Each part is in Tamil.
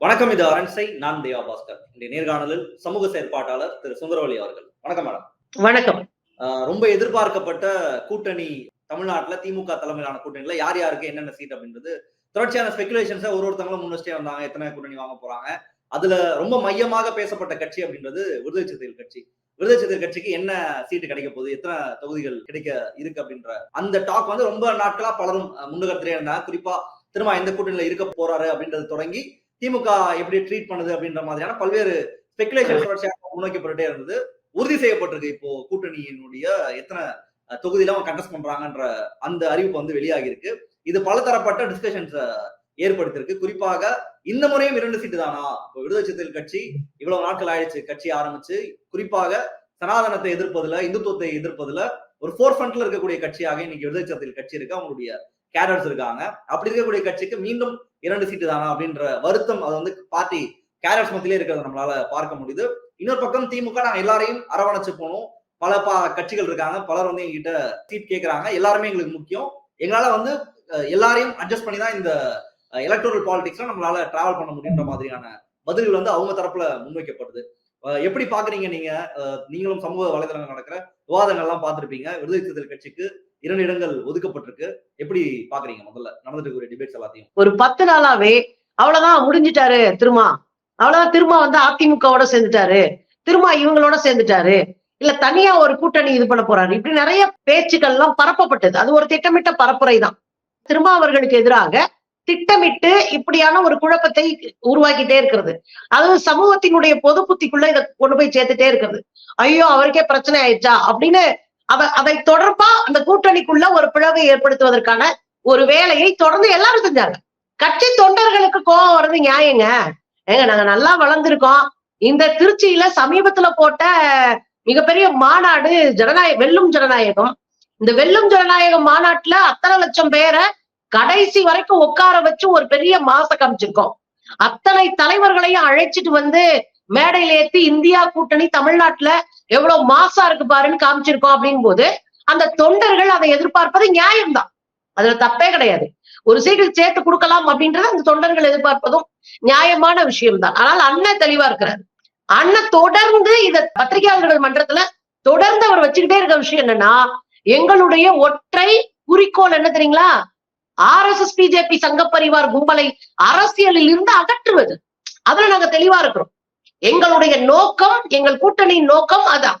வணக்கம் இது அரண்சை நான் தேவா பாஸ்கர். இன்றைய நேர்காணலில் சமூக செயற்பாட்டாளர் திரு சுந்தரவல்லி அவர்கள். வணக்கம் மேடம். வணக்கம். ரொம்ப எதிர்பார்க்கப்பட்ட கூட்டணி தமிழ்நாட்டுல திமுக தலைமையிலான கூட்டணியில யார் யாருக்கு என்னென்ன சீட் அப்படின்றது தொடர்ச்சியான ஸ்பெகுலேஷன்ஸை ஒரு ஒருத்தவங்களும் முன் வச்சுட்டே வந்தாங்க. எத்தனை கூட்டணி வாங்க போறாங்க. அதுல ரொம்ப மையமாக பேசப்பட்ட கட்சி அப்படின்றது விடுதலை சிறுத்தைகள் கட்சி. விடுதலை சிறுத்தைகள் கட்சிக்கு என்ன சீட்டு கிடைக்க போகுது? எத்தனை தொகுதிகள் கிடைக்க இருக்கு அப்படின்ற அந்த டாக் வந்து ரொம்ப நாட்களா பலரும் அஹ், முன்னுகர்த்திலே இருந்தாங்க. குறிப்பா திரும்ப எந்த கூட்டணியில இருக்க போறாரு அப்படின்றது தொடங்கி திமுக எப்படி ட்ரீட் பண்ணுது அப்படின்ற மாதிரியான பல்வேறு ஸ்பெகுலேஷன் தொடர்ச்சியாக முன்வைக்கப்பட்டுட்டே இருந்தது. உறுதி செய்யப்பட்டிருக்கு இப்போ கூட்டணியினுடைய எத்தனை தொகுதியில அவங்க கண்டஸ்ட் பண்றாங்கன்ற அந்த அறிவிப்பு வந்து வெளியாகி இருக்கு இது பலதரப்பட்ட டிஸ்கஷன்ஸ் ஏற்படுத்தியிருக்கு. குறிப்பாக இந்த முறையும் இரண்டு சீட்டு தானா? இப்போ விடுதலை சிறுத்தைகள் கட்சி இவ்வளவு நாட்கள் ஆயிடுச்சு. கட்சி ஆரம்பிச்சு குறிப்பாக சனாதனத்தை எதிர்ப்பதுல இந்துத்துவத்தை எதிர்ப்பதுல ஒரு ஃபோர் ஃப்ரண்ட்ல இருக்கக்கூடிய கட்சியாக இன்னைக்கு விடுதலை சிறுத்தைகள் கட்சி இருக்கு. அவங்களுடைய கேடர்ஸ் இருக்காங்க. அப்படி இருக்கக்கூடிய கட்சிக்கு மீண்டும் இரண்டு சீட்டு தானா அப்படின்ற வருத்தம் அது வந்து பார்ட்டி கேரட்ஸ் மத்தியிலே இருக்கிறத நம்மளால பார்க்க முடியுது. இன்னொரு பக்கம் திமுக நாங்கள் எல்லாரையும் அரவணைச்சு போனோம். பல பா கட்சிகள் இருக்காங்க. பலர் வந்து எங்ககிட்ட சீட் கேட்கறாங்க எல்லாருமே எங்களுக்கு முக்கியம். எங்களால வந்து எல்லாரையும் அட்ஜஸ்ட் பண்ணி தான் இந்த எலக்ட்ரல் பாலிடிக்ஸ்ல நம்மளால டிராவல் பண்ண முடியுன்ற மாதிரியான பதில்கள் வந்து அவங்க தரப்புல முன்வைக்கப்படுது. எப்படி பாக்குறீங்க நீங்க? நீங்களும் சமூக வலைதளங்கள் நடக்கிற விவாதங்கள்லாம் பார்த்துருப்பீங்க. விடுதலை தேர்தல் கட்சிக்கு இரண்டு இடங்கள் ஒதுக்கப்பட்டிருக்கு. எப்படி பாக்குறீங்க முதல்ல? நடந்துட்டு இருக்கிற டிபேட்ஸ் எல்லாத்தையும். ஒரு பத்து நாளாவே அவ்வளவுதான் முடிஞ்சிட்டாரு திருமா. அவ்வளவுதான் திருமா வந்து அதிமுகவோட சேர்ந்துட்டாரு. திருமா இவங்களோட சேர்ந்துட்டாரு. இல்ல தனியா ஒரு கூட்டணி இது பண்ண போறாரு. இப்படி நிறைய பேச்சுக்கள் எல்லாம் பரப்பப்பட்டது. அது ஒரு திட்டமிட்ட பரப்புரை தான் திருமா அவர்களுக்கு எதிராக திட்டமிட்டு இப்படியான ஒரு குழப்பத்தை உருவாக்கிட்டே இருக்கிறது. அதுவும் சமூகத்தினுடைய பொது புத்திக்குள்ள இதை கொண்டு போய் சேர்த்துட்டே இருக்கிறது. ஐயோ அவருக்கே பிரச்சனை ஆயிடுச்சா? அப்படின்னு அவ அதை தொடர்பா அந்த கூட்டணிக்குள்ள ஒரு பிளவை ஏற்படுத்துவதற்கான ஒரு வேலையை தொடர்ந்து எல்லாரும் செஞ்சாங்க. கட்சி தொண்டர்களுக்கு கோபம் வர்றது நியாயங்க. ஏங்க நாங்க நல்லா வளர்ந்துருக்கோம். இந்த திருச்சியில சமீபத்துல போட்ட மிகப்பெரிய மாநாடு ஜனநாயக வெல்லும் ஜனநாயகம். இந்த வெல்லும் ஜனநாயகம் மாநாட்டுல அத்தனை லட்சம் பேரை கடைசி வரைக்கும் உட்கார வச்சு ஒரு பெரிய மாச காமிச்சிருக்கோம். அத்தனை தலைவர்களையும் அழைச்சிட்டு வந்து மேடையில ஏத்தி இந்தியா கூட்டணி தமிழ்நாட்டுல எவ்வளவு மாசா இருக்கு பாருன்னு காமிச்சிருக்கோம் அப்படின் போது அந்த தொண்டர்கள் அதை எதிர்பார்ப்பது நியாயம்தான். அதுல தப்பே கிடையாது. ஒரு சீட்டு சேர்த்து கொடுக்கலாம் அப்படின்றது அந்த தொண்டர்கள் எதிர்பார்ப்பதும் நியாயமான விஷயம்தான். ஆனால் அண்ணன் தெளிவா இருக்கிறார். அண்ணன் தொடர்ந்து இத பத்திரிகையாளர்கள் மன்றத்துல தொடர்ந்து அவர் வச்சுக்கிட்டே இருக்க விஷயம் என்னன்னா எங்களுடைய ஒற்றை குறிக்கோள் என்ன தெரியுங்களா? R S S BJP Sangh Parivar கும்பலை அரசியலில் இருந்து அகற்றுவது. அதுல நாங்க தெளிவா இருக்கிறோம். எங்களுடைய நோக்கம் எங்கள் கூட்டணியின் நோக்கம் அதான்.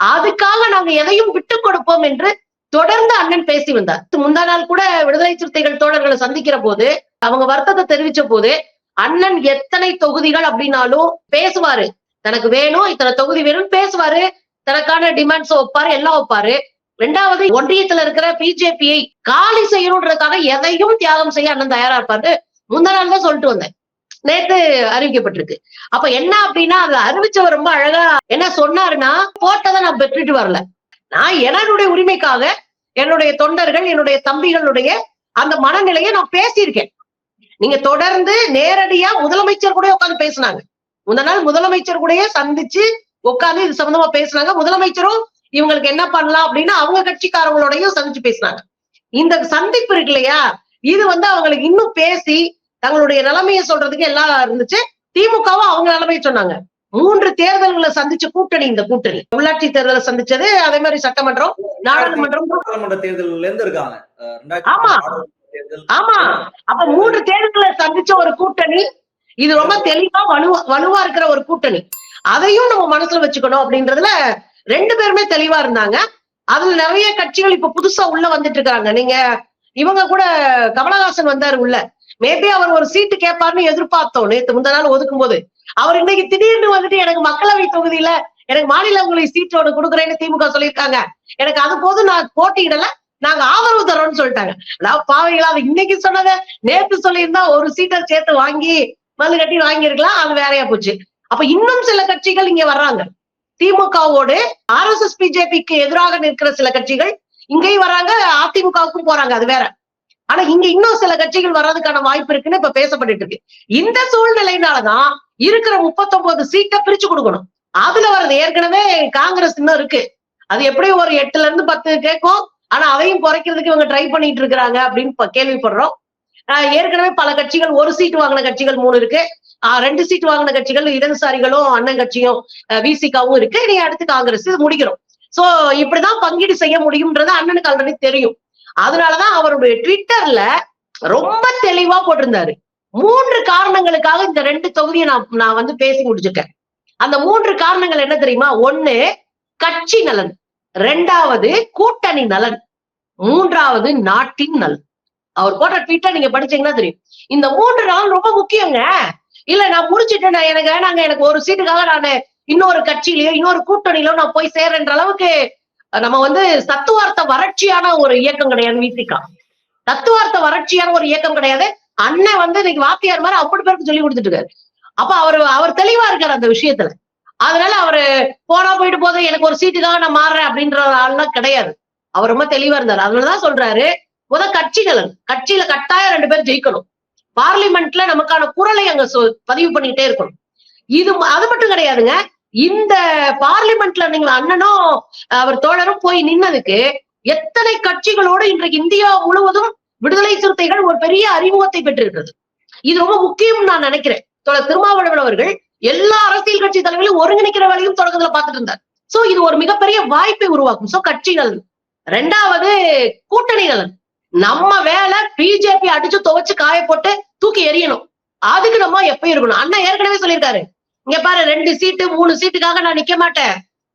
அதுக்காக நாங்க எதையும் விட்டுக் கொடுப்போம் என்று தொடர்ந்து அண்ணன் பேசி வந்தார். முந்தா நாள் கூட விடுதலை சிறுத்தைகள் தோழர்களை சந்திக்கிற போது அவங்க வருத்தத்தை தெரிவிச்ச போது அண்ணன் எத்தனை தொகுதிகள் அப்படின்னாலும் பேசுவாரு. தனக்கு வேணும் இத்தனை தொகுதி வேணும்னு பேசுவாரு. தனக்கான டிமாண்ட்ஸ் வைப்பாரு எல்லாம் வைப்பாரு. ரெண்டாவது ஒன்றியத்துல இருக்கிற பிஜேபியை காலி செய்யணுன்றதுக்காக எதையும் தியாகம் செய்ய அண்ணன் தயாரா இருப்பாரு முந்தா நாள் தான் சொல்லிட்டு வந்தேன். நேத்து அறிவிக்கப்பட்டிருக்கு. அப்ப என்ன அப்படின்னா அதை அறிவிச்சவர் ரொம்ப அழகா என்ன சொன்னாருன்னா போட்டதை நான் பெற்றுட்டு வரல. நான் என்னுடைய உரிமைக்காக என்னுடைய தொண்டர்கள் என்னுடைய தம்பிகளுடைய அந்த மனநிலையை நான் பேசியிருக்கேன். நீங்க தொடர்ந்து நேரடியா முதலமைச்சர் கூட உட்கார்ந்து பேசினாங்க. முந்த நாள் முதலமைச்சர் கூடயே சந்திச்சு உட்கார்ந்து இது சம்பந்தமா பேசினாங்க. முதலமைச்சரும் இவங்களுக்கு என்ன பண்ணலாம் அப்படின்னு அவங்க கட்சிக்காரங்களோடையும் சந்திச்சு பேசினாங்க. இந்த சந்திப்பு இருக்கு இல்லையா? இது வந்து அவங்களுக்கு இன்னும் பேசி தங்களுடைய நிலைமையை சொல்றதுக்கு எல்லாம் இருந்துச்சு. திமுகவும் அவங்க நிலைமையை சொன்னாங்க. மூன்று தேர்தல்களை சந்திச்ச கூட்டணி இந்த கூட்டணி. உள்ளாட்சி தேர்தலை சந்திச்சது அதே மாதிரி சட்டமன்றம் நாடாளுமன்றம். நாடாளுமன்ற தேர்தல்ல இருந்து இருக்காங்க. ஆமா. தேர்தல். ஆமா. அப்ப மூன்று தேர்தல்களை சந்திச்ச ஒரு கூட்டணி இது ரொம்ப தெளிவா வலுவா வலுவா இருக்கிற ஒரு கூட்டணி. அதையும் நம்ம மனசுல வச்சுக்கணும் அப்படின்றதுல ரெண்டு பேருமே தெளிவா இருந்தாங்க. அதுல நிறைய கட்சிகள் இப்ப புதுசா உள்ள வந்துட்டு இருக்காங்க. நீங்க இவங்க கூட கமலஹாசன் வந்தாரு உள்ள. மேபி அவர் ஒரு சீட்டு கேட்பாருன்னு எதிர்பார்த்தோம் நேத்து முந்த நாள் ஒதுக்கும் போது அவர் இன்னைக்கு திடீர்னு வந்துட்டு எனக்கு மக்களவை தொகுதியில எனக்கு மாநிலங்களை சீட்டோடு கொடுக்குறேன்னு திமுக சொல்லியிருக்காங்க. எனக்கு அது போது நான் போட்டியிடல நாங்க ஆதரவு தரோம்னு சொல்லிட்டாங்க. அதாவது பாவைகளா அது இன்னைக்கு சொன்னதை நேத்து சொல்லியிருந்தா ஒரு சீட்டை சேர்த்து வாங்கி மல்லு கட்டி வாங்கியிருக்கலாம் அது வேறையா போச்சு. அப்ப இன்னும் சில கட்சிகள் இங்க வர்றாங்க. திமுகவோடு ஆர் எஸ் எஸ் பிஜேபிக்கு எதிராக நிற்கிற சில கட்சிகள் இங்கேயும் வராங்க அதிமுகவுக்கும் போறாங்க அது வேற. ஆனா இங்க இன்னும் சில கட்சிகள் வர்றதுக்கான வாய்ப்பு இருக்குன்னு இப்ப பேசப்பட்டு இருக்கு. இந்த சூழ்நிலையினாலதான் இருக்கிற முப்பத்தொன்பது சீட்டை பிரிச்சு கொடுக்கணும். அதுல வர்றது ஏற்கனவே காங்கிரஸ் இன்னும் இருக்கு. அது எப்படியும் ஒரு எட்டுல இருந்து பத்து கேட்கும். ஆனா அதையும் குறைக்கிறதுக்கு இவங்க ட்ரை பண்ணிட்டு இருக்கிறாங்க அப்படின்னு கேள்விப்படுறோம். ஏற்கனவே பல கட்சிகள் ஒரு சீட்டு வாங்கின கட்சிகள் மூணு இருக்கு. ஆஹ் ரெண்டு சீட் வாங்கின கட்சிகள் இடதுசாரிகளும் அண்ணன் கட்சியும் விசிகாவும் இருக்கு. இனி அடுத்து காங்கிரஸ் முடிக்கிறோம் சோ இப்படிதான் பங்கீடு செய்ய முடியும்ன்றது அண்ணனுக்கு ஆல்ரெடி தெரியும். அதனாலதான் அவருடைய ட்விட்டர்ல ரொம்ப தெளிவா போட்டிருந்தாரு. மூன்று காரணங்களுக்காக இந்த ரெண்டு தொகுதியை நான் நான் வந்து பேசி முடிச்சிருக்கேன். அந்த மூன்று காரணங்கள் என்ன தெரியுமா? ஒண்ணு கட்சி நலன். ரெண்டாவது கூட்டணி நலன். மூன்றாவது நாட்டின் நலன். அவர் போட்ட ட்விட்டர் நீங்க படிச்சீங்கன்னா தெரியும். இந்த மூன்று நாள் ரொம்ப முக்கியங்க. இல்ல நான் முடிச்சிட்டேன். நான் எனக்கு வேணாங்க. எனக்கு ஒரு சீட்டுக்காக நான் இன்னொரு கட்சியிலயோ இன்னொரு கூட்டணியிலோ நான் போய் சேர்றன்ற அளவுக்கு நம்ம வந்து தத்துவார்த்த வறட்சியான ஒரு இயக்கம் கிடையாது வீசிக்கா. தத்துவார்த்த வறட்சியான ஒரு இயக்கம் கிடையாது. அண்ணன் வந்து இன்னைக்கு வாத்தியார் மாதிரி அப்படி பேருக்கு சொல்லி கொடுத்துட்டு இருக்காரு. அப்ப அவர் அவர் தெளிவா இருக்காரு அந்த விஷயத்துல. அதனால அவரு போனா போயிட்டு போதும் எனக்கு ஒரு சீட்டுக்காக நான் மாறுறேன் அப்படின்ற ஆள்லாம் கிடையாது. அவர் ரொம்ப தெளிவா இருந்தாரு. அதனாலதான் சொல்றாரு முத கட்சி நலன் கட்சியில கட்டாயம் ரெண்டு பேரும் ஜெயிக்கணும். பார்லிமெண்ட்ல நமக்கான குரலை அங்க பதிவு பண்ணிட்டே இருக்கணும். இது அது மட்டும் கிடையாதுங்க. இந்த பார்லிமெண்ட்ல நீங்க அண்ணனும் அவர் தோழரும் போய் நின்னதுக்கு எத்தனை கட்சிகளோடு இன்றைக்கு இந்தியா முழுவதும் விடுதலை சிறுத்தைகள் ஒரு பெரிய அறிமுகத்தை பெற்றிருக்கிறது. இது ரொம்ப முக்கியம் நான் நினைக்கிறேன். தொடர் திருமாவளவன் அவர்கள் எல்லா அரசியல் கட்சி தலைவர்களையும் ஒருங்கிணைக்கிற வேலையும் தொடக்கத்துல பார்த்துட்டு இருந்தார். சோ இது ஒரு மிகப்பெரிய வாய்ப்பை உருவாக்கும். சோ கட்சிகள் ரெண்டாவது கூட்டணி நலன். நம்ம வேலை பிஜேபி அடிச்சு துவைச்சு காய போட்டு தூக்கி எறியணும். அதுக்கு நம்ம எப்ப இருக்கணும். அண்ணா ஏற்கனவே சொல்லியிருக்காரு இங்க பாரு ரெண்டு சீட்டு மூணு சீட்டுக்காக நான் நிக்க மாட்டேன்.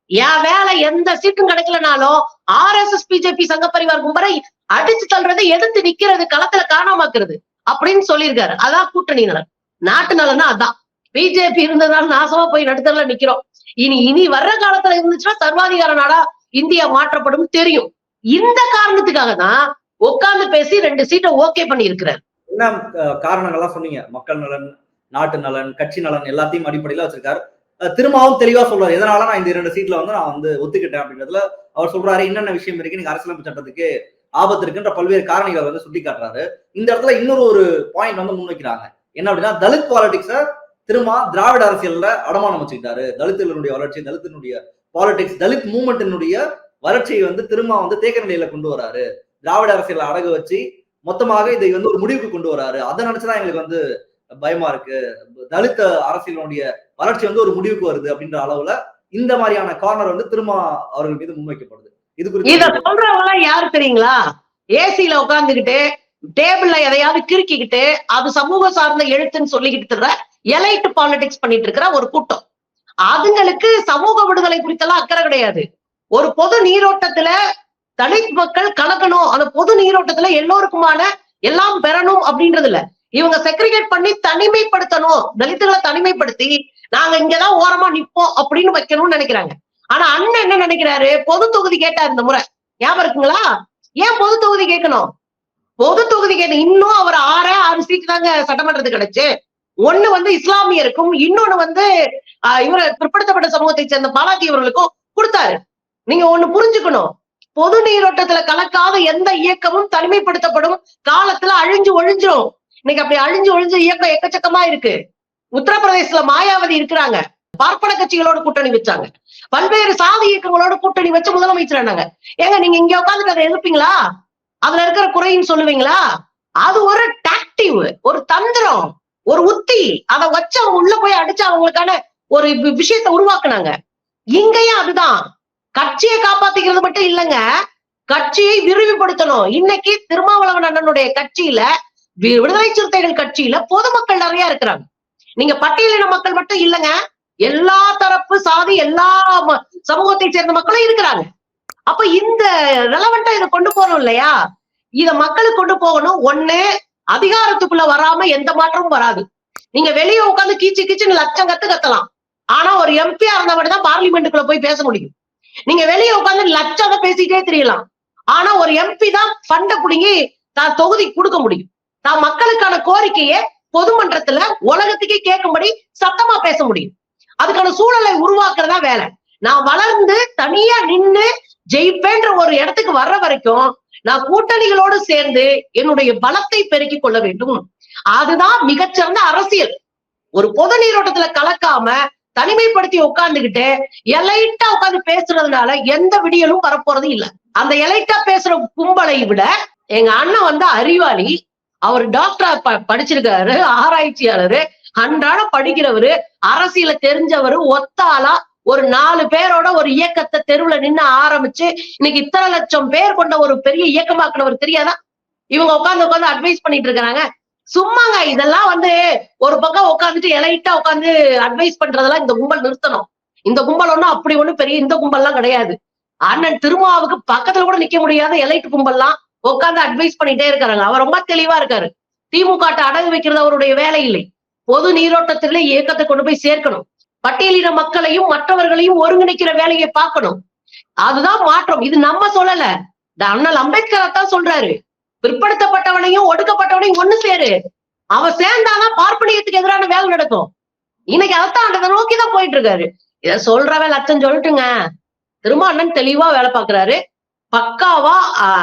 என் வேலை எந்த சீட்டும் கிடைக்கலனாலும் R S S BJP Sangh Parivar கும்பரை அடிச்சு தள்ளுறது எதிர்த்து நிக்கிறது களத்துல காணாமாக்குறது அப்படின்னு சொல்லியிருக்காரு. அதான் கூட்டணி நலன். நாட்டு நலன்னா அதான். பிஜேபி இருந்ததுனால நாசமா போய் நடுத்தரல நிக்கிறோம். இனி இனி வர்ற காலத்துல இருந்துச்சுன்னா சர்வாதிகார நாடா இந்தியா மாற்றப்படும் தெரியும். இந்த காரணத்துக்காக தான் உட்கார்ந்து பேசி ரெண்டு சீட்டை ஓகே பண்ணி இருக்கிறார் என்ன காரணங்கள்லாம் சொன்னீங்க. மக்கள் நலன் நாட்டு நலன் கட்சி நலன் எல்லாத்தையும் அடிப்படையில வச்சிருக்காரு. திரும்பவும் தெளிவா சொல்றாரு. எதனால நான் இந்த இரண்டு சீட்ல வந்து நான் வந்து ஒத்துக்கிட்டேன் அப்படின்றதுல அவர் சொல்றாரு என்னென்ன விஷயம் இருக்கு? நீங்க அரசியலமைப்பு சட்டத்துக்கு ஆபத்து இருக்குன்ற பல்வேறு காரணிகளை வந்து சுட்டி காட்டுறாரு இந்த இடத்துல இன்னொரு ஒரு பாயிண்ட் வந்து முன்வைக்கிறாங்க. என்ன அப்படின்னா தலித் பாலிடிக்ஸ திரும்ப திராவிட அரசியல்ல அடமானம் வச்சுக்கிட்டாரு. தலித்தினுடைய வளர்ச்சி தலித்தினுடைய பாலிடிக்ஸ் தலித் மூவ்மெண்ட்டினுடைய வளர்ச்சியை வந்து திரும்ப வந்து தேக்க நிலையில கொண்டு வராரு. திராவிட அரசியல அடகு வச்சு மொத்தமாக இதை வந்து ஒரு முடிவுக்கு கொண்டு வராரு. அதை நினைச்சுதான் எங்களுக்கு வந்து பயமா இருக்கு. தலித்த அரசியலுடைய வளர்ச்சி வந்து ஒரு முடிவுக்கு வருது அப்படின்ற அளவுல இந்த மாதிரியான கார்னர் வந்து திரும்ப அவர்கள் மீது முன்வைக்கப்படுது. இது இத சொல்றவங்க எல்லாம் யாரு தெரியுங்களா? ஏசில உட்கார்ந்துகிட்டு டேபிள்ல எதையாவது கிறுக்கிக்கிட்டு அது சமூக சார்ந்த எழுத்துன்னு சொல்லிக்கிட்டு இருக்கிற எலைட் பாலிடிக்ஸ் பண்ணிட்டு இருக்கிற ஒரு கூட்டம். அதுங்களுக்கு சமூக விடுதலை குறித்தெல்லாம் அக்கறை கிடையாது. ஒரு பொது நீரோட்டத்துல தலித் மக்கள் கலக்கணும். அந்த பொது நீரோட்டத்துல எல்லோருக்குமான எல்லாம் பெறணும் அப்படின்றது இல்ல. இவங்க செக்ரிகேட் பண்ணி தனிமைப்படுத்தணும். தலித்துகளை தனிமைப்படுத்தி நாங்க இங்கதான் ஓரமா நிப்போம் அப்படின்னு வைக்கணும்னு நினைக்கிறாங்க. ஆனா அண்ணன் என்ன நினைக்கிறாரு? பொது தொகுதி கேட்டார் இந்த முறை. ஞாபகம் இருக்குங்களா? ஏன் பொது தொகுதி கேட்கணும்? பொது தொகுதி கேட்டு இன்னும் அவர் ஆறே ஆறு சீட்டு தாங்க சட்டமன்றத்துக்கு கிடைச்சு. ஒண்ணு வந்து இஸ்லாமியருக்கும் இன்னொன்னு வந்து ஆஹ் இவர பிற்படுத்தப்பட்ட சமூகத்தை சேர்ந்த பாலாஜி இவர்களுக்கும் கொடுத்தாரு. நீங்க ஒண்ணு புரிஞ்சுக்கணும். பொது நீரோட்டத்துல கலக்காத எந்த இயக்கமும் தனிமைப்படுத்தப்படும். காலத்துல அழிஞ்சு ஒழிஞ்சிரும். இன்னைக்கு அப்படி அழிஞ்சு ஒழிஞ்சு இயக்கம் எக்கச்சக்கமா இருக்கு. உத்தரப்பிரதேசத்துல மாயாவதி இருக்கிறாங்க. பார்ப்பன கட்சிகளோட கூட்டணி வச்சாங்க. பல்வேறு சாதி இயக்கங்களோட கூட்டணி வச்சு முதலமைச்சர் ஆனாங்க. ஏங்க நீங்க இங்க உட்காந்துட்டு அதை எதிர்ப்பீங்களா அதுல இருக்கிற குறைன்னு சொல்லுவீங்களா? அது ஒரு டாக்டிவ் ஒரு தந்திரம் ஒரு உத்தி. அதை வச்சு அவங்க உள்ள போய் அடிச்சு அவங்களுக்கான ஒரு விஷயத்த விஷயத்தை உருவாக்குனாங்க. இங்கேயும் அதுதான். கட்சியை காப்பாத்திக்கிறது மட்டும் இல்லைங்க. கட்சியை விரிவுபடுத்தணும். இன்னைக்கு திருமாவளவன் அண்ணனுடைய கட்சியில விடுதலை சிறுத்தைகள் கட்சியில பொதுமக்கள் நிறைய இருக்கிறாங்க. நீங்க பட்டியலின மக்கள் மட்டும் இல்லைங்க எல்லா தரப்பு சாதி எல்லா ம- சமூகத்தை சேர்ந்த மக்களும் இருக்கிறாங்க. அப்ப இந்த ரெலவெண்டா இதை கொண்டு போறோம் இல்லையா? இத மக்களுக்கு கொண்டு போகணும். ஒண்ணு அதிகாரத்துக்குள்ள வராம எந்த மாற்றமும் வராது. நீங்க வெளியே உட்கார்ந்து கீச்சு கீச்சுன்னு லட்சம் கத்து கத்தலாம். ஆனா ஒரு எம்பியா இருந்தவன் தான் பார்லிமெண்ட்டுக்குள்ள போய் பேச முடியும். நீங்க வெளியே உட்காந்து லட்சம் பேசிட்டே தெரியலாம். ஆனா ஒரு எம்பி தான் ஃபண்ட புடுங்கி தான் தொகுதி கொடுக்க முடியும். தான் மக்களுக்கான கோரிக்கையை பொதுமன்றத்துல உலகத்துக்கே கேட்கும்படி சத்தமா பேச முடியும். அதுக்கான சூழலை உருவாக்குறதா வேலை. நான் வளர்ந்து தனியா நின்னு ஜெயிப்பேன்ற ஒரு இடத்துக்கு வர்ற வரைக்கும் நான் கூட்டணிகளோடு சேர்ந்து என்னுடைய பலத்தை பெருக்கிக் கொள்ள வேண்டும். அதுதான் மிகச்சிறந்த அரசியல். ஒரு பொது நீரோட்டத்துல கலக்காம தனிமைப்படுத்தி உட்கார்ந்துகிட்டு எலைட்டா உட்கார்ந்து பேசுறதுனால எந்த விடியலும் வரப்போறது இல்ல. அந்த எலைட்டா பேசுற கும்பலை விட எங்க அண்ணன் வந்து அறிவாளி அவர் டாக்டரா ப- படிச்சிருக்காரு ஆராய்ச்சியாளரு அன்றாடம் படிக்கிறவரு அரசியல தெரிஞ்சவரு ஒத்தாளா ஒரு நாலு பேரோட ஒரு இயக்கத்தை தெருவுல நின்னு ஆரம்பிச்சு இன்னைக்கு இத்தனை லட்சம் பேர் கொண்ட ஒரு பெரிய இயக்கமாக்குனவர் தெரியாதா? இவங்க உட்காந்து உட்காந்து அட்வைஸ் பண்ணிட்டு இருக்காங்க. சும்மாங்க இதெல்லாம் வந்து ஒரு பக்கம் உட்காந்துட்டு எலைட்டா உட்காந்து அட்வைஸ் பண்றதெல்லாம் இந்த கும்பல் நிறுத்தணும். இந்த கும்பல் ஒண்ணும் அப்படி ஒண்ணும் பெரிய இந்த கும்பல்லாம் கிடையாது. அண்ணன் திருமாவுக்கு பக்கத்துல கூட நிக்க முடியாத எலைட்டு கும்பல்லாம் உட்காந்து அட்வைஸ் பண்ணிட்டே இருக்காங்க அவர் ரொம்ப தெளிவா இருக்காரு. திமுக அடகு வைக்கிறது அவருடைய வேலை இல்லை பொது நீரோட்டத்திலே இயக்கத்தை கொண்டு போய் சேர்க்கணும். பட்டியலின மக்களையும் மற்றவர்களையும் ஒருங்கிணைக்கிற வேலையை பார்க்கணும். அதுதான் மாற்றம். இது நம்ம சொல்லல. இந்த அண்ணல் அம்பேத்கர் தான் சொல்றாரு. பிற்படுத்தப்பட்டவனையும் ஒடுக்கப்பட்டவனையும் ஒண்ணு சேரு. அவன் சேர்ந்தாதான் பார்ப்பனியத்துக்கு எதிரான வேலை நடக்கும். இன்னைக்கு அதைத்தான் அந்த நோக்கி தான் போயிட்டு இருக்காரு. இத சொல்றவன் லட்சம் சொல்லட்டுங்க. திரும்ப அண்ணன் தெளிவா வேலை பார்க்கறாரு. பக்காவா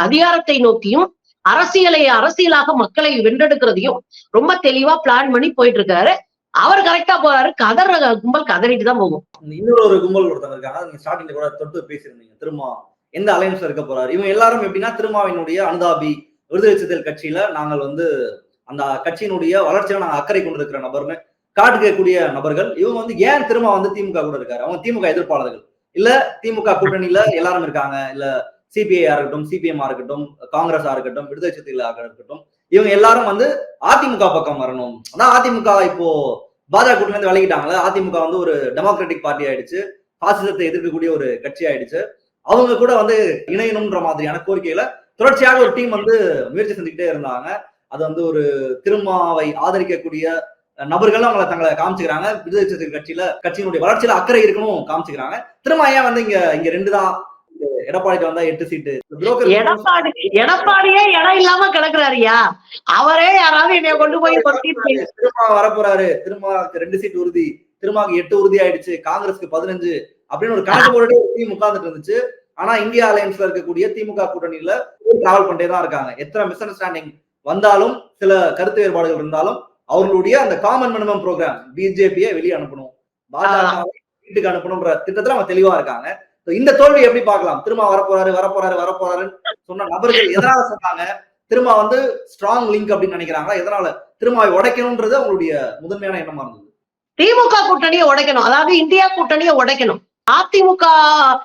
அதிகாரத்தை நோக்கியும் அரசியலை அரசியலாக மக்களை வென்றெடுக்கிறதையும் ரொம்ப தெளிவா பிளான் பண்ணி போயிட்டு இருக்காரு அவர் கரெக்டா போறாரு. கதற கும்பல் கதறிட்டு தான் போகும். இன்னொரு ஒரு கும்பல் ஒருத்தவங்க இருக்காங்க நீங்க ஸ்டார்டிங்ல கூட தொட்டு பேசியிருந்தீங்க. திருமா எந்த அலையன்ஸ்ல இருக்க போறாரு? இவங்க எல்லாரும் எப்படின்னா திருமாவினுடைய அனுதாபி விடுதலை சிறுத்தைகள் கட்சியில நாங்கள் வந்து அந்த கட்சியினுடைய வளர்ச்சியில நாங்க அக்கறை கொண்டு இருக்கிற நபர்னு காட்டுக்கக்கூடிய நபர்கள். இவங்க வந்து ஏன் திரும்ப வந்து திமுக கூட இருக்காரு? அவங்க திமுக எதிர்ப்பாளர்கள். இல்ல திமுக கூட்டணியில எல்லாரும் இருக்காங்க. இல்ல சிபிஐயா இருக்கட்டும் சிபிஎம் இருக்கட்டும் காங்கிரஸா இருக்கட்டும் விடுதலை சிறுத்தைகளாக இருக்கட்டும் இவங்க எல்லாரும் வந்து அதிமுக பக்கம் வரணும். அதான் அதிமுக இப்போ பாஜக கூட்டணி இருந்து விலகிட்டாங்களே அதிமுக வந்து ஒரு டெமோக்ராட்டிக் பார்ட்டி ஆயிடுச்சு பாசிசத்தை எதிர்க்கக்கூடிய ஒரு கட்சி ஆயிடுச்சு. அவங்க கூட வந்து இணையணும்ன்ற மாதிரியான கோரிக்கைகளை தொடர்ச்சியாக ஒரு டீம் வந்து முயற்சி செஞ்சுக்கிட்டே இருந்தாங்க. அது வந்து ஒரு திருமாவை ஆதரிக்கக்கூடிய நபர்கள் அவங்கள தங்களை காமிச்சுக்கிறாங்க. விடுதலை சிறுத்தைகள் கட்சியில கட்சியினுடைய வளர்ச்சியில அக்கறை இருக்கணும் காமிச்சுக்கிறாங்க. திரும்ப ஏன் வந்து இங்க இங்க ரெண்டு தான் எடப்பாடிக்கு வந்தா எட்டு சீட்டு. எடப்பாடி எடப்பாடியே இடம் இல்லாம கிடக்குறாருயா அவரே யாராவது என்னைய கொண்டு போய் திருமா வரப்போறாரு. திருமாவுக்கு ரெண்டு சீட் உறுதி. திருமாவுக்கு எட்டு உறுதி ஆயிடுச்சு. காங்கிரஸ்க்கு பதினஞ்சு. அப்படின்னு ஒரு கணக்கு போட்டு டீம் உட்கார்ந்துட்டு இருந்துச்சு. ஆனா இந்தியா அலையன்ஸ்ல இருக்கக்கூடிய திமுக கூட்டணியில டிராவல் பண்ணிட்டே தான் இருக்காங்க. எத்தனை மிஸ் அண்டர்ஸ்டாண்டிங் வந்தாலும் சில கருத்து வேறுபாடுகள் இருந்தாலும் அவர்களுடைய அந்த காமன் மினிமம் ப்ரோக்ராம் பிஜேபியை வெளியே அனுப்பணும். பாஜக வீட்டுக்கு அனுப்பணும்ன்ற திட்டத்துல அவங்க தெளிவா இருக்காங்க. இந்த தோல்வி எப்படி பார்க்கலாம்? திரும்ப வரப்போறாரு வரப்போறாரு வரப்போறாருன்னு சொன்ன நபர்கள் எதனால சொன்னாங்க? திரும்ப வந்து ஸ்ட்ராங் லிங்க் அப்படின்னு நினைக்கிறாங்களா? எதனால? திரும்ப உடைக்கணும்ன்றது அவங்களுடைய முதன்மையான எண்ணமா இருந்தது. திமுக கூட்டணியை உடைக்கணும். அதாவது இந்தியா கூட்டணியை உடைக்கணும். அதிமுக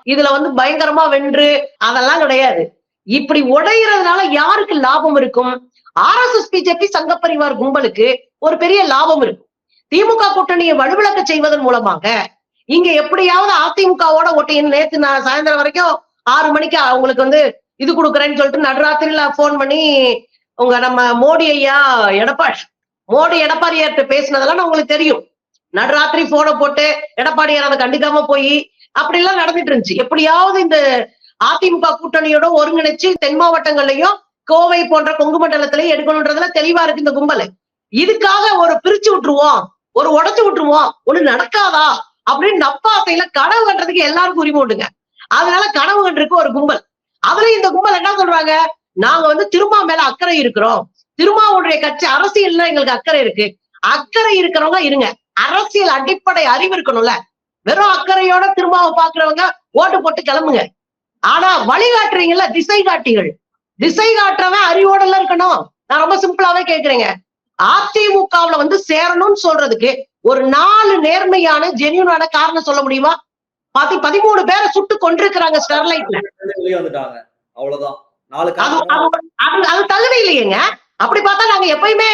இதுல வந்து பயங்கரமா வென்று அதெல்லாம் கிடையாது. இப்படி உடைகிறதுனால யாருக்கு லாபம் இருக்கும்? ஆர் எஸ் எஸ் பிஜேபி சங்கப்பரிவார் கும்பலுக்கு ஒரு பெரிய லாபம் இருக்கும். திமுக கூட்டணியை வலுவிளக்க செய்வதன் மூலமாக இங்க எப்படியாவது அதிமுகவோட ஒட்டியின் நேத்து நான் சாயந்தரம் வரைக்கும் ஆறு மணிக்கு அவங்களுக்கு வந்து இது கொடுக்குறேன்னு சொல்லிட்டு நடுராத்திரியில போன் பண்ணி உங்க நம்ம மோடி ஐயா எடப்பாடி மோடி எடப்பாடியார்ட்ட பேசினதெல்லாம் உங்களுக்கு தெரியும். நடுராத்திரி போனை போட்டு எடப்பாடியார் அதை கண்டுக்காம போய் அப்படி எல்லாம் நடந்துட்டு இருந்துச்சு. எப்படியாவது இந்த அதிமுக கூட்டணியோட ஒருங்கிணைச்சு தென் மாவட்டங்கள்லயும் கோவை போன்ற கொங்கு மண்டலத்திலயும் எடுக்கணுன்றதுல தெளிவா இருக்கு இந்த கும்பல். இதுக்காக ஒரு பிரிச்சு விட்டுருவோம் ஒரு உடச்சு விட்டுருவோம் ஒண்ணு நடக்காதா? அப்படின்னு நப்பாசையில கனவு கட்டுறதுக்கு எல்லாருக்கும் உரிமை உண்டுங்க. அதனால கனவு கண்டிருக்கு ஒரு கும்பல். அதுலயும் இந்த கும்பல் என்ன சொல்றாங்க? நாங்க வந்து திருமா மேல அக்கறை இருக்கிறோம். திருமாவுடைய கட்சி அரசியல்ல எங்களுக்கு அக்கறை இருக்கு. அக்கறை இருக்கிறவங்க இருங்க. அரசியல் அடிப்படை அறிவு இருக்கணும்ல. வெறும் அக்கறையோட திருமாவை பாக்குறவங்க ஓட்டு போட்டு கிளம்புங்க. ஆனா வழிகாட்டுறீங்கல்ல திசை காட்டிகள். திசை காட்டுறவன் அறிவோட எல்லாம் இருக்கணும். நான் ரொம்ப சிம்பிளாவே கேக்குறேங்க. அதிமுகவுல வந்து சேரணும்னு சொல்றதுக்கு ஒரு நாலு நேர்மையான ஜெனியூனான காரணம் சொல்ல முடியுமா? பாத்தி பதிமூணு பேரை சுட்டு கொண்டிருக்கிறாங்க ஸ்டெர்லைட்ல. வந்துட்டாங்க. அவ்வளவுதான். அது தகுதி இல்லையேங்க. அப்படி பார்த்தா நாங்க எப்பயுமே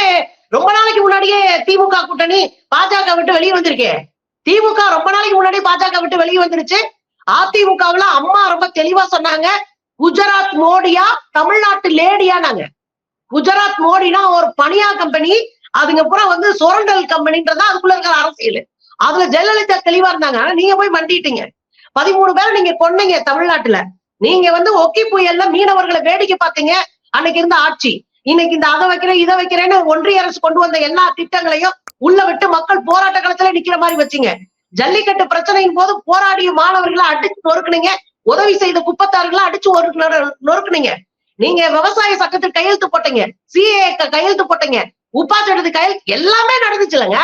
ரொம்ப நாளைக்கு முன்னாடியே திமுக கூட்டணி பாஜக விட்டு வெளியே வந்திருக்கே. திமுக ரொம்ப நாளைக்கு முன்னாடி பாஜக விட்டு வெளியே வந்துருச்சு. அதிமுகவுல அம்மா ரொம்ப தெளிவா சொன்னாங்க. குஜராத் மோடியா தமிழ்நாட்டு லேடியா நாங்க குஜராத் மோடினா ஒரு பனியா கம்பெனி அதுங்க பூரா வந்து சுரண்டல் கம்பெனின்றதா அதுக்குள்ள இருக்கிற அரசியல். அதுல ஜெயலலிதா தெளிவா இருந்தாங்க. ஆனா நீங்க போய் மண்டிட்டீங்க. பதிமூணு பேரை நீங்க கொன்னீங்க தமிழ்நாட்டுல. நீங்க வந்து ஒக்கி புயல்ல மீனவர்களை வேடிக்கை பார்த்தீங்க. அன்னைக்கு இருந்த ஆட்சி. இன்னைக்கு இந்த அதை வைக்கிறேன் இதை வைக்கிறேன்னு ஒன்றிய அரசு கொண்டு வந்த எல்லா திட்டங்களையும் உள்ள விட்டு மக்கள் போராட்ட களத்துல நிக்கிற மாதிரி வச்சீங்க. ஜல்லிக்கட்டு பிரச்சனையின் போது போராடிய மாணவர்களை அடிச்சு நொறுக்குனீங்க. உதவி செய்த குப்பத்தார்களை அடிச்சு ஒரு நொறுக்குனீங்க. நீங்க விவசாய சட்டத்தில் கையெழுத்து போட்டீங்க. சிஏ கையெழுத்து போட்டீங்க. உப்பா சட்டத்துக்கு கையில் எல்லாமே நடந்துச்சு இல்லைங்க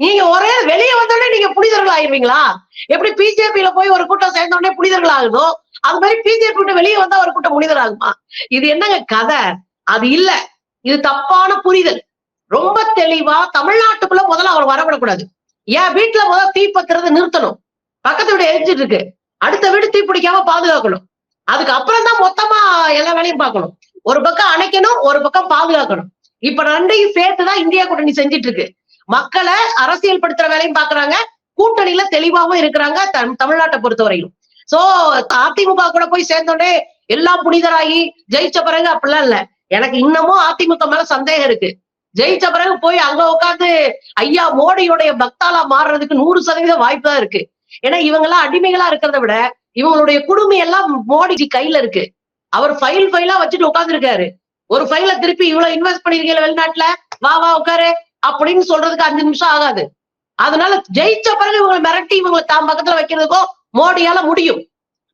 நீங்க ஒரே வெளியே வந்தோடனே நீங்க புனிதர்கள் ஆயிருவீங்களா? எப்படி பிஜேபியில போய் ஒரு கூட்டம் சேர்ந்த உடனே புனிதர்கள் ஆகுதோ அது மாதிரி பிஜேபி விட்டு வெளியே வந்தா ஒரு கூட்டம் புனிதர் ஆகுமா? இது என்னங்க கதை? அது இல்ல. இது தப்பான புரிதல். ரொம்ப தெளிவா தமிழ்நாட்டுக்குள்ள முதல்ல அவர் வரவிடக்கூடாது. ஏன் வீட்டுல முதல்ல தீ பத்துறதை நிறுத்தணும். பக்கத்து வீடு எரிஞ்சிட்டு இருக்கு. அடுத்த வீடு தீ பிடிக்காம பாதுகாக்கணும். அதுக்கு அப்புறம் தான் மொத்தமா எல்லா வேலையும் பார்க்கணும். ஒரு பக்கம் அணைக்கணும் ஒரு பக்கம் பாதுகாக்கணும். இப்ப ரெண்டையும் சேர்த்துதான் இந்தியா கூட்டணி செஞ்சிட்டு இருக்கு மக்களை அரசியல் படுத்துற வேலையும் பாக்குறாங்க. கூட்டணியில தெளிவாவும் இருக்கிறாங்க தமிழ்நாட்டை பொறுத்தவரையிலும். சோ அதிமுக கூட போய் சேர்ந்தோடனே எல்லாம் புனிதராகி ஜெயிச்ச பிறகு அப்படிலாம் இல்ல. எனக்கு இன்னமும் அதிமுக மேல சந்தேகம் இருக்கு. ஜெயிச்ச பிறகு போய் அங்க உட்காந்து ஐயா மோடியுடைய பக்தாலா மாறுறதுக்கு நூறு சதவீதம் வாய்ப்பு தான் இருக்கு. ஏன்னா இவங்க எல்லாம் அடிமைகளா இருக்கிறத விட இவங்களுடைய குடும்பம் எல்லாம் மோடிஜி கையில இருக்கு. அவர் ஃபைல் ஃபைலா வச்சுட்டு உட்காந்துருக்காரு ஒரு ஃபைல திருப்பி இவ்வளவு இன்வெஸ்ட் பண்ணிருக்கீங்க வெளிநாட்டுல? வா வா உட்காரு. அப்படின்னு சொல்றதுக்கு அஞ்சு நிமிஷம் ஆகாது. அதனால ஜெயிச்ச பிறகு இவங்களை மிரட்டி இவங்களை தான் பக்கத்துல வைக்கிறதுக்கோ மோடியால முடியும்.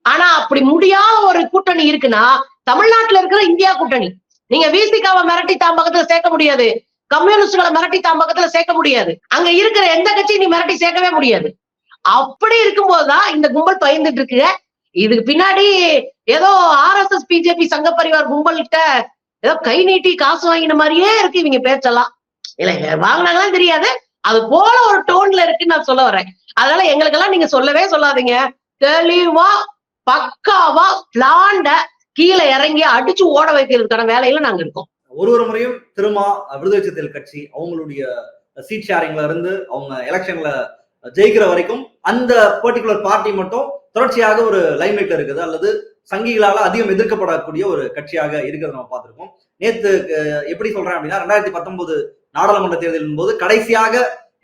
ஆனா அப்படி முடியாத ஒரு கூட்டணி இருக்குன்னா தமிழ்நாட்டுல இருக்கிற இந்தியா கூட்டணி. நீங்க விசிகாவை மிரட்டி தான் பக்கத்துல சேர்க்க முடியாது. கம்யூனிஸ்டுகளை மிரட்டி தான் பக்கத்துல சேர்க்க முடியாது. அங்க இருக்கிற எந்த கட்சியும் நீ மிரட்டி சேர்க்கவே முடியாது. அப்படி இருக்கும்போதுதான் இந்த கும்பல் பயந்துட்டு இருக்குங்க. இதுக்கு பின்னாடி ஏதோ ஆர்எஸ்எஸ் பிஜேபி சங்க பரிவார் கும்பல்கிட்ட ஏதோ கை நீட்டி காசு வாங்கின மாதிரியே இருக்கு இவங்க பேச்செல்லாம். இல்ல வாங்கினாங்களாம் தெரியாது. அது போல ஒரு டோன்ல இருக்குன்னு நான் சொல்ல வரேன் அதனால எங்களுக்கெல்லாம் நீங்க சொல்லவே சொல்லாதீங்க. தெளிவா பக்காவா பிளாண்ட கீழே இறங்கி அடிச்சு ஓட வைக்கிறதுக்கான வேலையில நாங்க இருக்கோம். ஒரு ஒரு முறையும் திருமா விருதுச்சத்தில் கட்சி அவங்களுடைய சீட் ஷேரிங்ல இருந்து அவங்க எலெக்ஷன்ல ஜெயிக்கிற வரைக்கும் அந்த பர்டிகுலர் பார்ட்டி மட்டும் தொடர்ச்சியாக ஒரு லைம்லைட்ல இருக்குது. அல்லது சங்கிகளால் அதிகம் எதிர்க்கப்படக்கூடிய ஒரு கட்சியாக இருக்கிறத நம்ம பார்த்திருக்கோம். நேத்து எப்படி சொல்றேன் அப்படின்னா ரெண்டாயிரத்தி பத்தொன்பது நாடாளுமன்ற தேர்தலின் போது கடைசியாக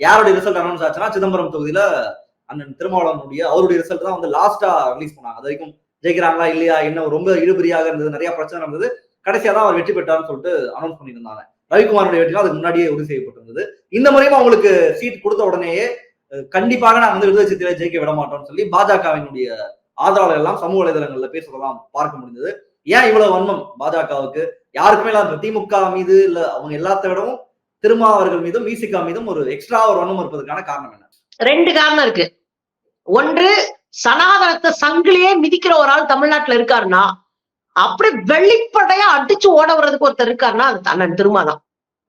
யாருடைய ரிசல்ட் அனௌன்ஸ் ஆச்சுன்னா சிதம்பரம் தொகுதியில அண்ணன் திருமாவளவனுடைய அவருடைய ரிசல்ட் தான் வந்து லாஸ்டா ரிலீஸ் பண்ணாங்க. அது வரைக்கும் ஜெயிக்கிறாங்களா இல்லையா என்ன ரொம்ப இழுபறியாக இருந்தது நிறைய பிரச்சனை இருந்தது கடைசியா தான் அவர் வெற்றி பெற்றார்னு சொல்லிட்டு அனௌன்ஸ் பண்ணியிருந்தாங்க. ரவிக்குமாருடைய வெற்றி அதுக்கு முன்னாடியே உறுதி செய்யப்பட்டிருந்தது. இந்த முறையும் அவங்களுக்கு சீட் கொடுத்த உடனேயே கண்டிப்பாக நான் வந்து விடுதலை சித்திரை ஜெயிக்க விட மாட்டோம்னு சொல்லி பாஜகவினுடைய ஆதரவாளர்கள் எல்லாம் சமூக வலைதளங்கள்ல பேசுறதெல்லாம் பார்க்க முடிஞ்சது. ஏன் இவ்வளவு வன்மம் பாஜகவுக்கு? யாருக்குமே இல்லாத திமுக மீது இல்ல அவங்க எல்லாத்த விடவும் திருமா அவர்கள் மீதும் விசிகா மீதும் ஒரு எக்ஸ்ட்ரா ஒரு வன்மம் இருப்பதற்கான காரணம் என்ன? ரெண்டு காரணம் இருக்கு. ஒன்று சனாதனத்தை சங்கிலியே மிதிக்கிற ஒரு ஆள் தமிழ்நாட்டுல இருக்காருன்னா அப்படி வெளிப்படையா அடிச்சு ஓட வர்றதுக்கு ஒருத்தர் இருக்காருன்னா அது அண்ணன் திருமாதான்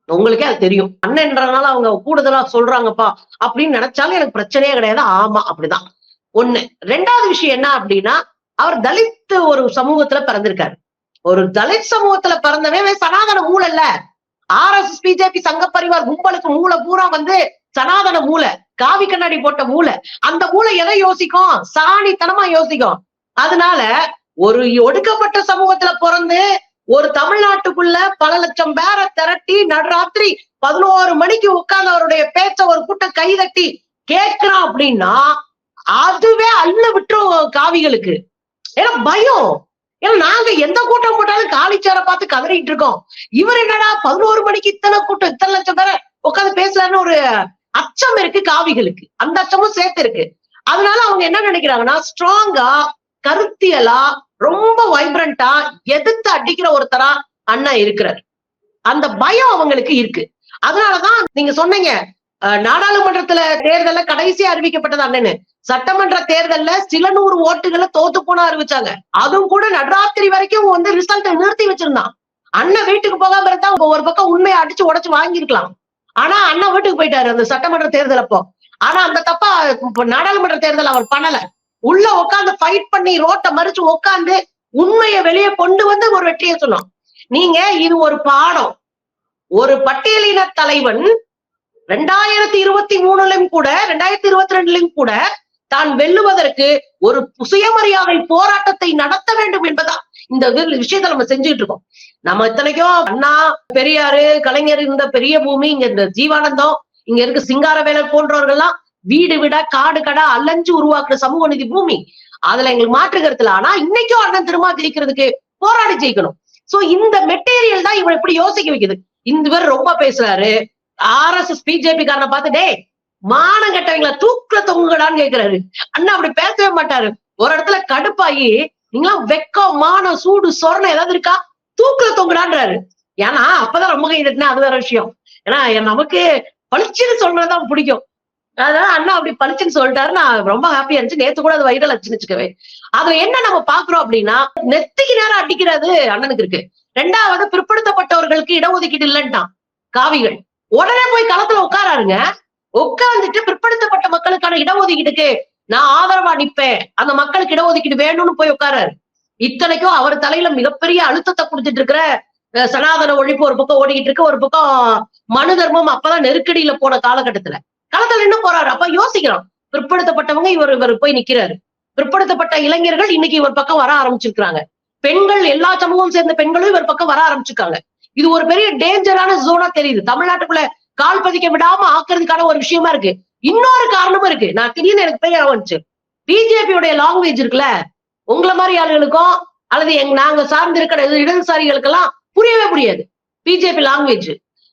உங்களுக்கே அது தெரியும். அண்ணன்றனால அவங்க கூடுதலா சொல்றாங்கப்பா அப்படின்னு நினைச்சாலும் எனக்கு பிரச்சனையே கிடையாது. ஆமா அப்படிதான். ஒண்ணு. ரெண்டாவது விஷயம் என்ன அப்படின்னா அவர் தலித் ஒரு சமூகத்துல பிறந்திருக்காரு. ஒரு தலித் சமூகத்துல பிறந்தவன் சனாதன மூல இல்ல. R S S BJP Sangh Parivar கும்பலுக்கு மூளை பூரா வந்து சனாதன மூளை காவி கண்ணாடி போட்ட மூளை. அந்த மூளை எதை யோசிக்கும்? சாணித்தனமா யோசிக்கும். அதனால ஒரு ஒடுக்கப்பட்ட சமூகத்துல பிறந்து ஒரு தமிழ்நாட்டுக்குள்ள பல லட்சம் பேரை திரட்டி நடுராத்திரி பதினோரு மணிக்கு உட்கார்ந்து அவருடைய பேச்ச ஒரு கூட்டம் கைதட்டி கேட்கிறான் அப்படின்னா அதுவே அள்ள விட்டுரும் காவிகளுக்கு. ஏன்னா பயம். ஏன்னா நாங்க எந்த கூட்டம் போட்டாலும் காலிச்சார பார்த்து கதறிட்டு இருக்கோம். இவர் என்னடா பதினோரு மணிக்கு இத்தனை கூட்டம் இத்தனை லட்சம் பேரை உட்காந்து பேசலான்னு ஒரு அச்சம் இருக்கு காவிகளுக்கு. அந்த அச்சமும் சேர்த்து இருக்கு. அதனால அவங்க என்ன நினைக்கிறாங்கன்னா ஸ்ட்ராங்கா கருத்தியலா ரொம்ப வைப்ரண்டா எதிர்த்து அடிக்கிற ஒருத்தரா அண்ணா இருக்கிறார். அந்த பயம் அவங்களுக்கு இருக்கு. அதனாலதான் நீங்க சொன்னீங்க நாடாளுமன்றத்துல தேர்தல கடைசியா அறிவிக்கப்பட்டது அண்ணன்னு. சட்டமன்ற தேர்தல்ல சில நூறு ஓட்டுகளை தோத்து போனா அறிவிச்சாங்க. அதுவும் கூட நடுராத்திரி வரைக்கும் வந்து ரிசல்ட்டை நிறுத்தி வச்சிருந்தான். அண்ணன் வீட்டுக்கு போகாம இருந்தா ஒரு பக்கம் உண்மையை அடிச்சு உடைச்சு வாங்கியிருக்கலாம். ஆனா அண்ணா வீட்டுக்கு போயிட்டாரு அந்த சட்டமன்ற தேர்தல் அப்போ. ஆனா அந்த தப்பா நாடாளுமன்ற தேர்தல் அவர் பண்ணல. உள்ள உட்காந்து ஃபைட் பண்ணி ரோட்டை மறிச்சு உட்காந்து உண்மையை வெளியே கொண்டு வந்து ஒரு வெற்றியை சொன்னோம் நீங்க இது ஒரு பாடம். ஒரு பட்டியலின தலைவன் ரெண்டாயிரத்தி இருபத்தி மூணுலயும் கூட ரெண்டாயிரத்தி இருபத்தி ரெண்டுலயும் கூட தான் வெல்லுவதற்கு ஒரு சுயமரியாதை போராட்டத்தை நடத்த வேண்டும் என்பதா இந்த விஷயத்த நம்ம செஞ்சுட்டு இருக்கோம். நம்ம இத்தனைக்கும் அண்ணா பெரியாரு கலைஞர் இருந்த பெரிய பூமி இங்க இந்த ஜீவானந்தம் இங்க இருக்க சிங்காரவேலர் போன்றவர்கள்லாம் வீடு விட காடு கடை அலைஞ்சு உருவாக்குற சமூக நிதி பூமி. அதுல எங்களுக்கு மாற்று கருத்துல ஆனா இன்னைக்கும் அண்ணன் திரும்ப ஜெயிக்கிறதுக்கு போராடி ஜெயிக்கணும். சோ இந்த மெட்டீரியல் தான் இவன் எப்படி யோசிக்க வைக்குது? இந்த பேர் ரொம்ப பேசுறாரு. ஆர் எஸ் எஸ் பிஜேபி காரனை பார்த்து டே மானம் கட்டவங்களை தூக்கல தொங்குடான்னு கேக்குறாரு. அண்ணா அப்படி பேசவே மாட்டாரு. ஒரு இடத்துல கடுப்பாயி நீங்களாம் வெக்கம் மானம் சூடு சொரணம் ஏதாவது இருக்கா? தூக்குல தொங்குடான்றாரு. ஏன்னா அப்பதான் ரொம்ப கை தட்டினா அது வேற விஷயம். ஏன்னா நமக்கு பளிச்சுன்னு சொல்றதுதான் பிடிக்கும். அதனால அண்ணா அப்படி பளிச்சுன்னு சொல்லிட்டாரு நான் ரொம்ப ஹாப்பியா இருந்துச்சு. நேத்து கூட அது வைரல் ஆச்சுன்னு வச்சுக்கவே. அதுல என்ன நம்ம பாக்குறோம் அப்படின்னா நெத்திக்கு நேரம் அடிக்கிறது அண்ணனுக்கு இருக்கு. ரெண்டாவது பிற்படுத்தப்பட்டவர்களுக்கு இடஒதுக்கீடு இல்லைன்ட்டான். காவிகள். உடனே போய் களத்துல உட்காராருங்க. உட்கார்ந்துட்டு பிற்படுத்தப்பட்ட மக்களுக்கான இடஒதுக்கீடுக்கு நான் ஆதரவா நிப்பேன். அந்த மக்களுக்கு இடஒதுக்கீடு வேணும்னு போய் உட்காராரு. இத்தனைக்கும் அவர் தலையில மிகப்பெரிய அழுத்தத்தை கொடுத்துட்டு இருக்கிற சனாதன ஒழிப்பு ஒரு பக்கம் ஓடிக்கிட்டு இருக்கு ஒரு பக்கம் மனு தர்மம் அப்பதான் நெருக்கடியில போன காலகட்டத்துல. களத்துல இன்னும் போறாரு. அப்ப யோசிக்கிறோம் பிற்படுத்தப்பட்டவங்க இவர் இவர் போய் நிக்கிறாரு. பிற்படுத்தப்பட்ட இளைஞர்கள் இன்னைக்கு இவர் பக்கம் வர ஆரம்பிச்சிருக்கிறாங்க. பெண்கள் எல்லா சமூகம் சேர்ந்த பெண்களும் இவர் பக்கம் வர ஆரம்பிச்சிருக்காங்க. இது ஒரு பெரிய டேஞ்சரான ஜோனா தெரியுது. தமிழ்நாட்டுக்குள்ள கால் பதிக்க விடாம ஆக்குறதுக்கான ஒரு விஷயமா இருக்கு. இன்னொரு காரணமும் இருக்கு. நான் திடீர்னு எனக்கு பெயர் வந்துச்சு. பிஜேபியுடைய லாங்குவேஜ் இருக்குல்ல? உங்களை மாதிரி ஆளுகளுக்கும் அல்லது எங்க நாங்க சார்ந்து இருக்கிற இது இடதுசாரிகளுக்கெல்லாம் புரியவே புரியாது பிஜேபி லாங்குவேஜ்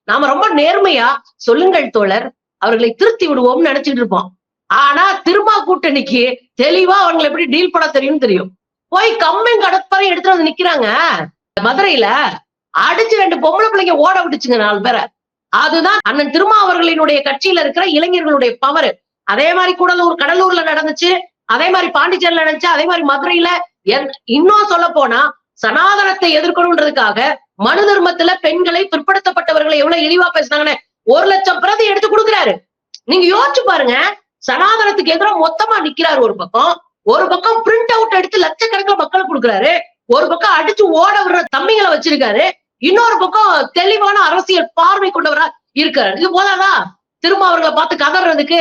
நாம ரொம்ப நேர்மையா சொல்லுங்கள் தோழர் அவர்களை திருத்தி விடுவோம்னு நினைச்சிட்டு இருப்போம். ஆனா திருமா கூட்டணிக்கு தெளிவா அவங்களை எப்படி டீல் பண்ண தெரியும் தெரியும். போய் கம்மிங் கடற்பரை எடுத்துட்டு வந்து நிக்கிறாங்க. மதுரையில அடிச்சு ரெண்டு பொம்பளை பிள்ளைங்க ஓட விட்டுச்சுங்க நாலு பேரை. அதுதான் அண்ணன் திருமா அவர்களினுடைய கட்சியில இருக்கிற இளைஞர்களுடைய பவர் அதே மாதிரி கூடலூர் கடலூர்ல நடந்துச்சு. அதே மாதிரி பாண்டிச்சேரியில நடந்துச்சு. அதே மாதிரி மதுரையில என்- இன்னும் சொல்ல போனா சனாதனத்தை எதிர்க்கணும்ன்றதுக்காக மனு தர்மத்துல பெண்களை பிற்படுத்தப்பட்டவர்களை எவ்வளவு இழிவா பேசுனாங்கன்னு ஒரு லட்சம் பிரதி எடுத்து கொடுக்குறாரு. நீங்க யோசிச்சு பாருங்க. சனாதனத்துக்கு எதிராக மொத்தமா நிக்கிறாரு ஒரு பக்கம். ஒரு பக்கம் பிரிண்ட் அவுட் எடுத்து லட்சக்கணக்கில் மக்களுக்கு கொடுக்குறாரு. ஒரு பக்கம் அடிச்சு ஓட விடுற தம்பிங்களை வச்சிருக்காரு. இன்னொரு பக்கம் தெளிவான அரசியல் பார்வை கொண்டவரா இருக்கிறார். இது போதாதா திரும்ப அவர்களை பார்த்து கதறதுக்கு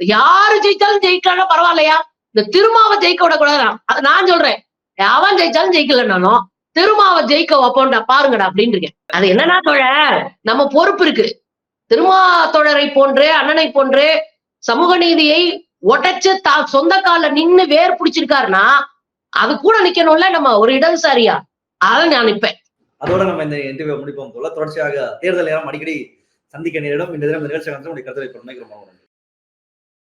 யாரு ஜெயிச்சாலும் ஜெயிக்கலாம் பரவாயில்லையா? இந்த திருமாவை ஜெயிக்க விடக்கூடாது அது நான் சொல்றேன். அவன் ஜெயிச்சாலும் ஜெயிக்கலன்னாலும் திருமாவை ஜெயிக்க வைப்போம்டா பாருங்கடா அப்படின்னு இருக்கேன் அது என்னன்னா தோழர் நம்ம பொறுப்பு இருக்கு. திருமா தோழரை போன்று அண்ணனை போன்று சமூக நீதியை உடைச்சு தா சொந்த கால்ல நின்னு வேர் பிடிச்சிருக்காருன்னா அது கூட நிக்கணும்ல நம்ம ஒரு இடதுசாரியா? அதை நான் நிப்பேன். அதோட நம்ம இந்த இன்டர்வியூ முடிப்போம் போல தொடர்ச்சியாக தேர்தல் நேரம் அடிக்கடி சந்திக்க நேரிடும். இந்த தினம் இந்த நிகழ்ச்சி வந்து உங்களுடைய கருத்தை ரொம்ப நன்றி